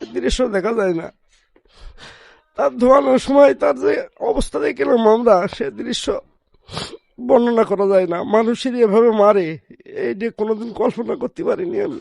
দৃশ্য দেখা যায় না। তার ধোয়ানোর সময় তার যে অবস্থা দেখলাম আমরা, সে দৃশ্য বর্ণনা করা যায় না। মানুষের এভাবে মারে, এই যে কোনোদিন কল্পনা করতে পারিনি আমি।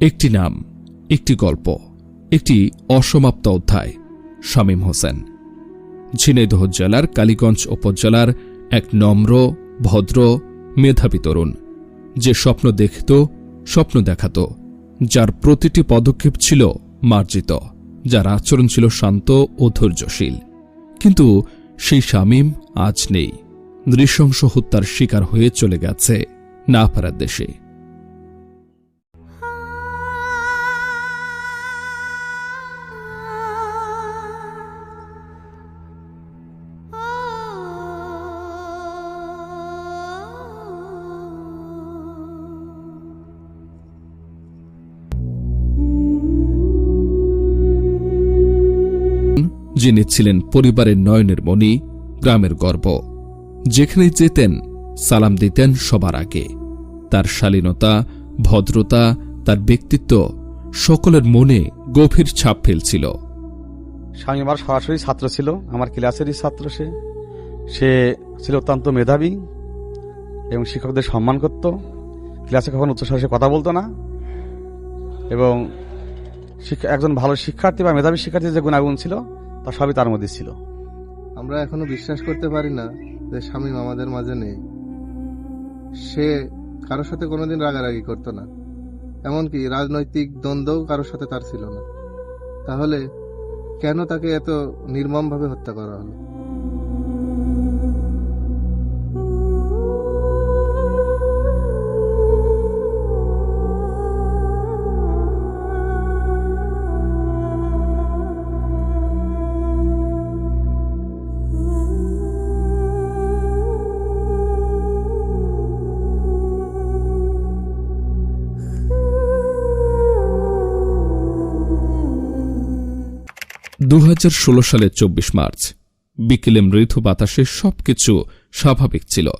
একটি নাম, একটি গল্প, একটি অসমাপ্ত অধ্যায়, শামীম হোসেন। ঝিনাইদহ জেলার কালীগঞ্জ উপজেলার এক নম্র, ভদ্র, মেধাবী তরুণ। যে স্বপ্ন দেখত, স্বপ্ন দেখাত, যার প্রতিটি পদক্ষেপ ছিল মার্জিত, যার আচরণ ছিল শান্ত ও ধৈর্যশীল। কিন্তু সেই শামীম আজ নেই। নৃশংস হত্যার শিকার হয়ে চলে গেছে না পারার দেশে। যিনি ছিলেন পরিবারের নয়নের মণি, গ্রামের গর্ব। যেখানে যেতেন, সালাম দিতেন সবার আগে। তার শালীনতা, ভদ্রতা, তার ব্যক্তিত্ব সকলের মনে গভীর ছাপ ফেলছিল। স্বামী আমার সরাসরি ছাত্র ছিল, আমার ক্লাসেরই ছাত্র সে। সে ছিল অত্যন্ত মেধাবী এবং শিক্ষকদের সম্মান করত। ক্লাসে কখনো উচ্চস্বরে সে কথা বলতো না। এবং একজন ভালো শিক্ষার্থী বা মেধাবী শিক্ষার্থীর যে গুণাগুণ ছিল তা সবই তার মধ্যে ছিল। আমরা এখনও বিশ্বাস করতে পারি না যে স্বামী আমাদের মাঝে নেই। সে কারোর সাথে কোনোদিন রাগারাগি করতো না। এমনকি রাজনৈতিক দ্বন্দ্বও কারোর সাথে তার ছিল না। তাহলে কেন তাকে এত নির্মমভাবে হত্যা করা হলো? দু হাজার ষোলো সালের চব্বিশ মার্চ। বিকেলে মৃদু বাতাসে সবকিছু স্বাভাবিক ছিল।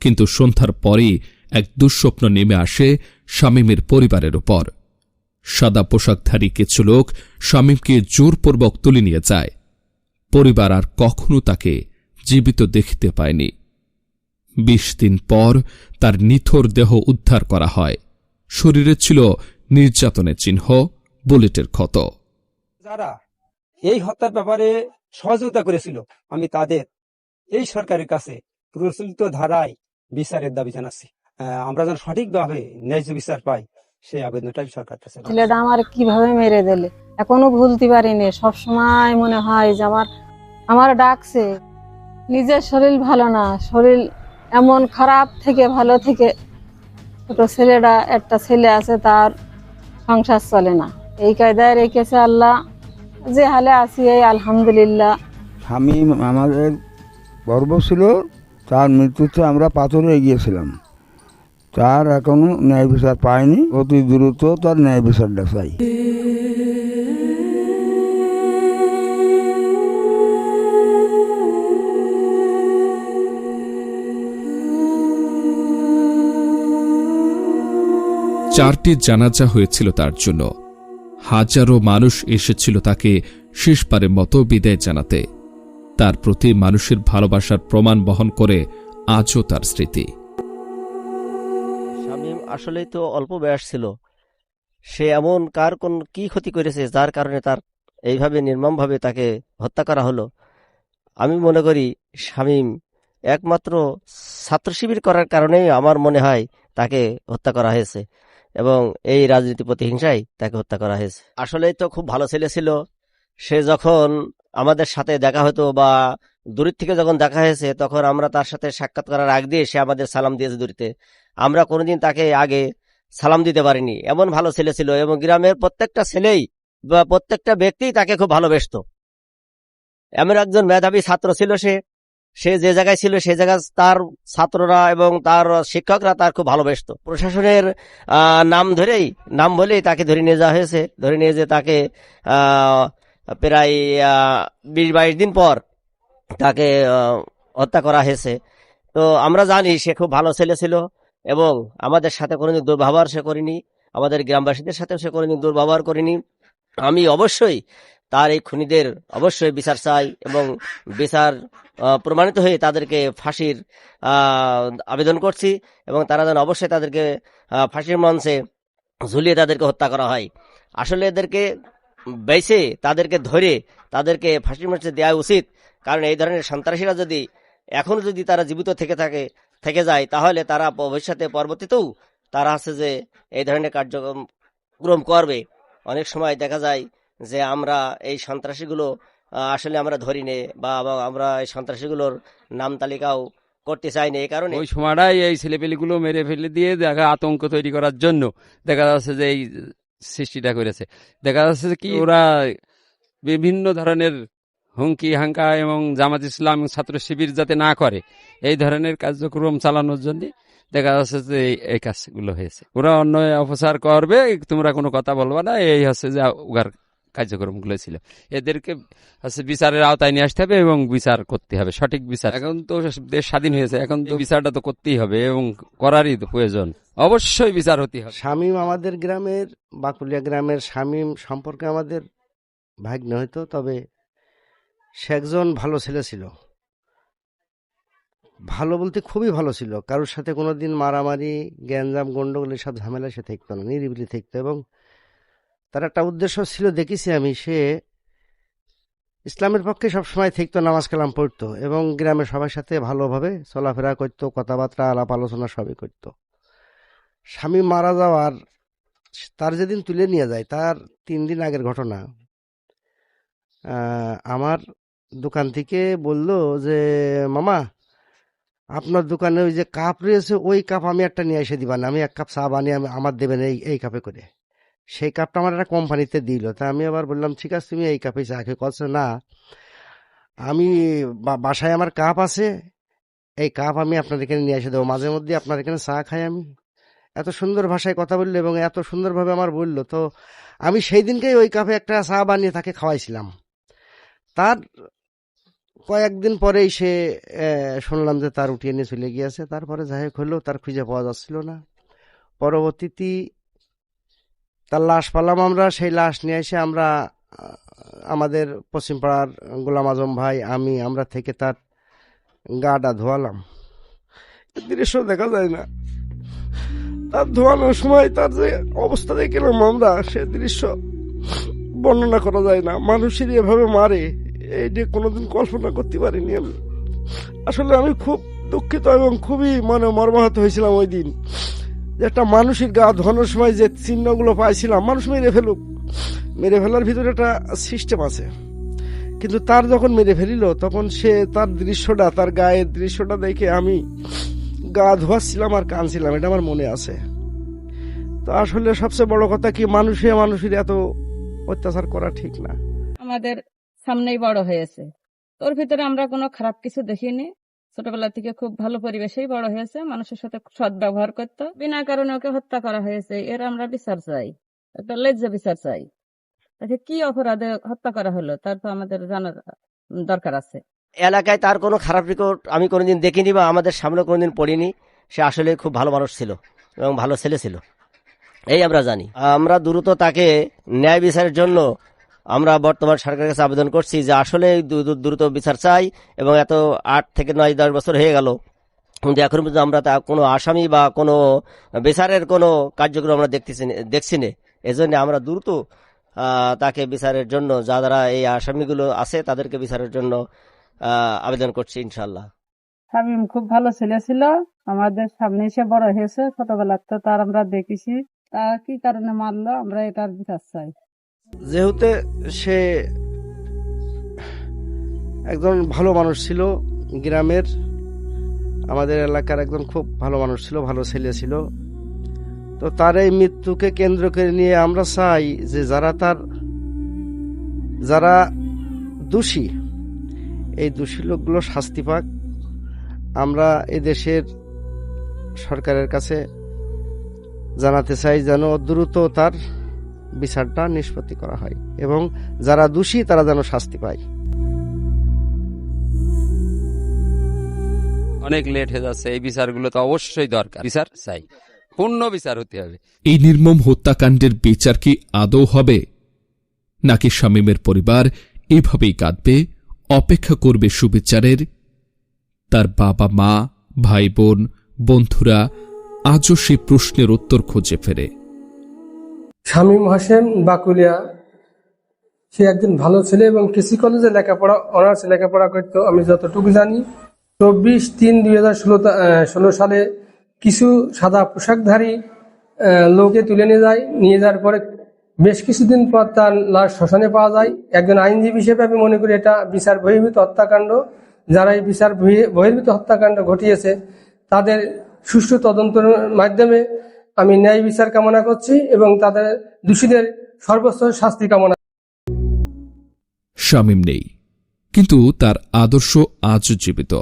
কিন্তু সন্ধ্যার পরেই এক দুঃস্বপ্ন নেমে আসে শামীমের পরিবারের উপর। সাদা পোশাকধারী কিছু লোক শামীমকে জোরপূর্বক তুলে নিয়ে যায়। পরিবার আর কখনো তাকে জীবিত দেখতে পায়নি। বিশ দিন পর তার নিথর দেহ উদ্ধার করা হয়। শরীরে ছিল নির্যাতনের চিহ্ন, বুলেটের ক্ষত। যারা এই হত্যার ব্যাপারে সহযোগিতা করেছিল। আমি তাদের, এই সরকারের কাছে প্রচলিত ধারায় বিচারের দাবি জানাচ্ছি। আমরা যেন সঠিকভাবে ন্যায্য বিচার পাই, সেই আবেদনটাই সরকার কাছে ছেলেটা আমার কীভাবে মেরে দিলে? এখনও ভুলতে পারিনি। সব সময় মনে হয় যে আমার আমার ডাকছে। নিজের শরীর ভালো না। শরীর এমন খারাপ থেকে ভালো থেকে ছোট ছেলেটা, একটা ছেলে আছে, তার সংসার চলে না। এই কায়দায় রেখেছে আল্লাহ। যে হালে আছি এই আলহামদুলিল্লাহ। স্বামী আমাদের গর্ব ছিল তার মৃত্যুতে আমরা পাথরে এগিয়েছিলাম। তার এখনও ন্যায় বিচার পায়নি অতি দ্রুত তার ন্যায় বিচারটা চাই। চারটি জানাজা হয়েছিল তার জন্য। হাজারো মানুষ এসেছিল তাকে শেষবারের মতো বিদায় জানাতে। তার প্রতি মানুষের ভালোবাসার প্রমাণ বহন করে আজও তার স্মৃতি। শামীম আসলেই তো অল্প বয়স ছিল। সে এমন কার কোন কি ক্ষতি করেছে যার কারণে তার এইভাবে নির্মমভাবে তাকে হত্যা করা হলো? আমি মনে করি শামীম একমাত্র ছাত্র শিবির করার কারণেই আমার মনে হয় তাকে হত্যা করা হয়েছে। এবং এই রাজনীতি প্রতিহিংসায় তাকে হত্যা করা হয়েছে। আসলেই তো খুব ভালো ছেলে ছিল। সে যখন আমাদের সাথে দেখা হতো বা দূরের থেকে যখন দেখা হয়েছে, তখন আমরা তার সাথে সাক্ষাৎ করার আগ দিয়ে সে আমাদের সালাম দিয়েছে দূরিতে। আমরা কোনোদিন তাকে আগে সালাম দিতে পারিনি। এমন ভালো ছেলে ছিল এবং গ্রামের প্রত্যেকটা ছেলেই বা প্রত্যেকটা ব্যক্তি তাকে খুব ভালোবাসতো। এমন একজন মেধাবী ছাত্র ছিল সে সে যে জায়গায় ছিল, সে জায়গায় তার ছাত্ররা এবং তার শিক্ষকরা তার খুব ভালোবাসতো। প্রশাসনের নাম ধরেই, নাম বলেই তাকে ধরে নিয়ে যাওয়া হয়েছে। ধরে নিয়ে যে তাকে প্রায় বিশ বাইশ দিন পর তাকে হত্যা করা হয়েছে। তো আমরা জানি সে খুব ভালো ছেলে ছিল এবং আমাদের সাথে কোনোদিন দুর্ব্যবহার সে করেনি, আমাদের গ্রামবাসীদের সাথে সে কোনোদিন দুর্ব্যবহার করেনি। আমি অবশ্যই তার এই খুনিদের অবশ্যই বিচার চাই এবং বিচার প্রমাণিত হয়ে তাদেরকে ফাঁসির আবেদন করছি এবং তারা যেন অবশ্যই তাদেরকে ফাঁসির মঞ্চে ঝুলিয়ে তাদেরকে হত্যা করা হয়। আসলে এদেরকে বেছে তাদেরকে ধরে, তাদেরকে ফাঁসির মঞ্চে দেওয়া উচিত। কারণ এই ধরনের সন্ত্রাসীরা যদি এখনও যদি তারা জীবিত থেকে থাকে, থেকে যায়, তাহলে তারা ভবিষ্যতে পরবর্তীতেও তারা আছে যে এই ধরনের কার্যক্রম ক্রম করবে। অনেক সময় দেখা যায় যে আমরা এই সন্ত্রাসীগুলো আসলে আমরা ধরি নে বা আমরা এই সন্ত্রাসীগুলোর নাম তালিকাও করতে চাই না এই কারণে। ওই সময়টাই এই ছেলেপেলেগুলো মেরে ফেলে দিয়ে দেখা আতঙ্ক তৈরি করার জন্য দেখা যাচ্ছে যে এই সৃষ্টিটা করেছে। দেখা যাচ্ছে কি ওরা বিভিন্ন ধরনের হুমকি, হাঙ্কা এবং জামাত ইসলাম ছাত্র শিবির যাতে না করে, এই ধরনের কার্যক্রম চালানোর জন্য দেখা যাচ্ছে যে এই- কাজগুলো হয়েছে। ওরা অন্য অপচার করবে, তোমরা কোনো কথা বলবা না, এই হচ্ছে যে উগার কার্যক্রমগুলো ছিল। এদেরকে হচ্ছে বিচারের আওতায় নিয়ে আসতে হবে এবং বিচার করতে হবে সঠিক বিচার। এখন তো দেশ স্বাধীন হয়েছে এখন তো বিচারটা তো করতেই হবে এবং করারই প্রয়োজন। অবশ্যই বিচার হতে হবে। শামীম আমাদের গ্রামের বাকুলিয়া গ্রামের শামীম সম্পর্কে আমাদের ভাগ্নে হয়তো তবে সে একজন ভালো ছেলে ছিল। ভালো বলতে খুবই ভালো ছিল। কারোর সাথে কোনোদিন মারামারি গ্যাঞ্জাম গন্ডগোল এসব ঝামেলা সে থাকতো না নিরিবিলি থাকতো এবং তার একটা উদ্দেশ্য ছিল, দেখেছি আমি, সে ইসলামের পক্ষে সবসময় থাকতো, নামাজ কালাম পড়তো এবং গ্রামের সবার সাথে ভালোভাবে চলাফেরা করতো, কথাবার্তা, আলাপ আলোচনা সবই করতো। স্বামী মারা যাওয়ার, তার যেদিন তুলে নিয়ে যায়, তার তিন দিন আগের ঘটনা। আমার দোকান থেকে বলল যে, মামা, আপনার দোকানে ওই যে কাপ রয়েছে, ওই কাপ আমি একটা নিয়ে এসে দিবান আমি এক কাপ চা বানিয়ে আমি- আমার দেবেন এই এই কাপে করে। সেই কাপটা আমার একটা কোম্পানিতে দিল। তা আমি আবার বললাম, ঠিক আছে, তুমি এই কাপে চা খেয়ে কলছে না, আমি বাসায় আমার কাপ আছে, এই কাপ আমি আপনার এখানে নিয়ে এসে দেবো। মাঝে মধ্যে আপনার এখানে চা খাই আমি। এত সুন্দর ভাষায় কথা বলল এবং এত সুন্দরভাবে আমার বলল। তো আমি সেই দিনকেই ওই কাপে একটা চা বানিয়ে তাকে খাওয়াইছিলাম। তার কয়েকদিন পরেই সে শুনলাম যে তার উঠিয়ে নিয়ে চলে গিয়েছে। তারপরে যাই হোক হলো, তার খুঁজে পাওয়া যাচ্ছিল না। পরবর্তীতে তার লাশ পালাম আমরা, সেই লাশ নিয়ে এসে আমরা আমাদের পশ্চিমপাড়ার গোলাম আজম ভাই, আমি, আমরা থেকে তার গাটা ধোয়ালাম। দৃশ্য দেখা যায় না। তার ধোয়ানোর সময় তার যে অবস্থা দেখলাম আমরা, সে দৃশ্য বর্ণনা করা যায় না। মানুষের এভাবে মারে, এই যে কোনোদিন কল্পনা করতে পারিনি আমি। আসলে আমি খুব দুঃখিত এবং খুবই মানে মর্মাহত হয়েছিলাম ওই দিন। একটা মানুষের গা ধোয়ানোর সময় যে চিহ্নগুলো পাইছিলাম, মানুষ মেরে ফেলুক। মেরে ফেলার ভিতরে একটা সিস্টেম আছে। কিন্তু তার যখন মেরে ফেলিল, তখন সে তার দৃশ্যটা, তার গায়ের দৃশ্যটা দেখে আমি গা ধোয়াচ্ছিলাম আর কানছিলাম এটা আমার মনে আছে। তো আসলে সবচেয়ে বড় কথা কি, মানুষে মানুষের এত অত্যাচার করা ঠিক না। আমাদের সামনেই বড় হয়েছে। তোর ভিতরে আমরা কোনো খারাপ কিছু দেখিনি। ছোটবেলা থেকে খুব ভালো পরিবেশেই বড় হয়েছে, মানুষের সাথে সৎ ব্যবহার করতো। বিনা কারণে ওকে হত্যা করা হয়েছে, এর আমরা বিচার চাই, একটা লজ্জা বিচার চাই। তাকে কি অপরাধে হত্যা করা হলো, তার তো আমাদের জানার দরকার আছে। এলাকায় তার কোনো খারাপ রেকর্ড আমি কোনোদিন দেখিনি বা আমাদের সামনে কোনোদিন পড়িনি। সে আসলে খুব ভালো মানুষ ছিল এবং ভালো ছেলে ছিল। এই আমরা জানি। আমরা দ্রুত তাকে ন্যায় বিচারের জন্য আমরা বর্তমান সরকারের কাছে আবেদন করছি যে আসলে দ্রু- দ্রু- দ্রুত বিচার চাই এবং এত আট থেকে নয়, দশ বছর হয়ে গেল। কিন্তু এখন পর্যন্ত আমরা তা কোনো আসামি বা কোনো বিচারের কোনো কার্যক্রম আমরা দেখতেছি দেখছি না। এজন্য আমরা দ্রুত তাকে বিচারের জন্য যা যারা এই আসামিগুলো আছে তাদেরকে বিচারের জন্য আবেদন করছি ইনশাল্লাহ শামীম, খুব ভালো ছেলে ছিল। আমাদের সামনে এসে বড় হয়েছে। ছোটবেলার তো তার আমরা দেখেছি। তা কি কারণে মারলো? আমরা এটার বিচার চাই। যেহেতু সে একজন ভালো মানুষ ছিল, গ্রামের, আমাদের এলাকার একজন খুব ভালো মানুষ ছিল, ভালো ছেলে ছিল। তো তার এই মৃত্যুকে কেন্দ্র করে নিয়ে আমরা চাই যে যারা তার, যারা দোষী, এই দোষী লোকগুলো শাস্তি পাক। আমরা এদেশের সরকারের কাছে জানাতে চাই যেন দ্রুত তার বিচারটা নিষ্পত্তি করা হয় এবং যারা দোষী তারা যেন শাস্তি পায়। অনেক লেট হয়ে যাচ্ছে এই বিচারগুলো তো অবশ্যই দরকার। বিচার চাই পূর্ণ বিচার হতে হবে। এই নির্মম হত্যাকাণ্ডের বিচার কি আদৌ হবে? নাকি শামীমের পরিবার এভাবেই কাঁদবে অপেক্ষা করবে সুবিচারের? তার বাবা মা ভাই বোন বন্ধুরা আজও সেই প্রশ্নের উত্তর খুঁজে ফেরে। শামীম হোসেন বাকুলিয়া, সে একজন ভালো ছেলে এবং কৃষি কলেজে লেখাপড়া, অনার্স লেখাপড়া করতো। আমি যতটুকু জানি, চব্বিশ তিন দুই হাজার ষোলো সালে কিছু সাদা পোশাকধারী লোকে তুলে নিয়ে যায়। নিয়ে যাওয়ার পরে বেশ কিছুদিন পর তার লাশ শ্মশানে পাওয়া যায়। একজন আইনজীবী হিসেবে আমি মনে করি এটা বিচার বহির্ভূত হত্যাকাণ্ড। যারা এই বিচার বহির্ভূত হত্যাকাণ্ড ঘটিয়েছে, তাদের সুষ্ঠু তদন্তের মাধ্যমে আমি ন্যায় বিচার কামনা করছি এবং তাদের দোষীদের সর্বোচ্চ শাস্তি কামনা শামীম নেই, কিন্তু তার আদর্শ আজও জীবিত।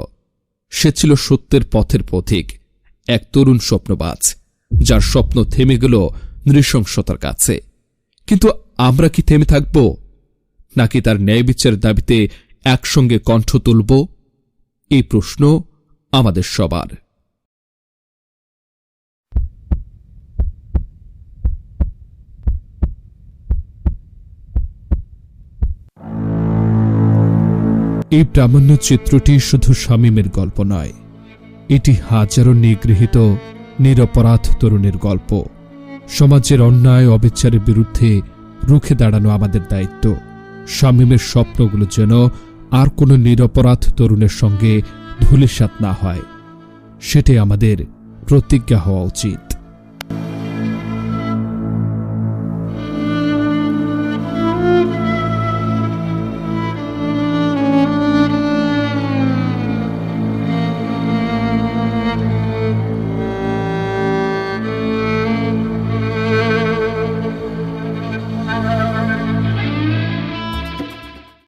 সে ছিল সত্যের পথের পথিক, এক তরুণ স্বপ্নবাজ, যার স্বপ্ন থেমে গেল নৃশংসতার কাছে। কিন্তু আমরা কি থেমে থাকব? নাকি তার ন্যায় বিচারের দাবিতে একসঙ্গে কণ্ঠ তুলব? এই প্রশ্ন আমাদের সবার। এই প্রামাণ্য চিত্রটি শুধু শামীমের গল্প নয়, এটি হাজারো নিগৃহীত, নিরপরাধ তরুণের গল্প। সমাজের অন্যায়, অবিচারের বিরুদ্ধে রুখে দাঁড়ানো আমাদের দায়িত্ব। শামীমের স্বপ্নগুলো যেন আর কোনো নিরপরাধ তরুণের সঙ্গে ধূলিসাৎ না হয়, সেটাই আমাদের প্রতিজ্ঞা হওয়া উচিত।